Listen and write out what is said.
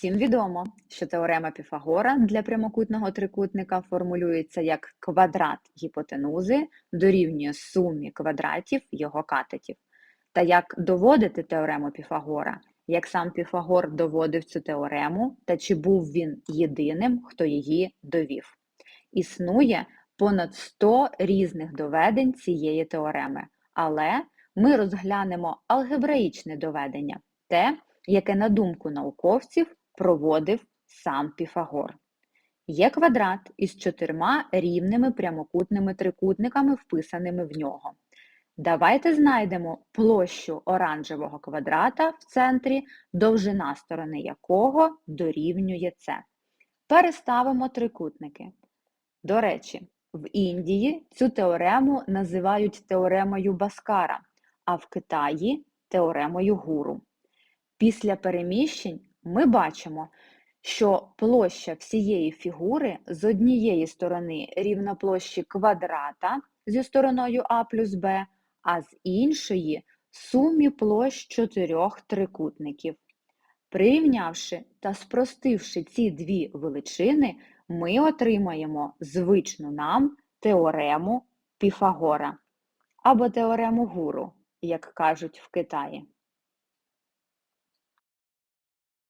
Всім відомо, що теорема Піфагора для прямокутного трикутника формулюється як квадрат гіпотенузи дорівнює сумі квадратів його катетів. Та як доводити теорему Піфагора, як сам Піфагор доводив цю теорему, та чи був він єдиним, хто її довів. Існує понад 100 різних доведень цієї теореми, але ми розглянемо алгебраїчне доведення, те, яке, на думку науковців, проводив сам Піфагор. Є квадрат із чотирма рівними прямокутними трикутниками, вписаними в нього. Давайте знайдемо площу оранжевого квадрата в центрі, довжина сторони якого дорівнює це. Переставимо трикутники. До речі, в Індії цю теорему називають теоремою Баскара, а в Китаї теоремою Гуру. Після переміщень ми бачимо, що площа всієї фігури з однієї сторони рівна площі квадрата зі стороною А плюс Б, а з іншої сумі площ чотирьох трикутників. Прирівнявши та спростивши ці дві величини, ми отримаємо звичну нам теорему Піфагора або теорему Гуру, як кажуть в Китаї.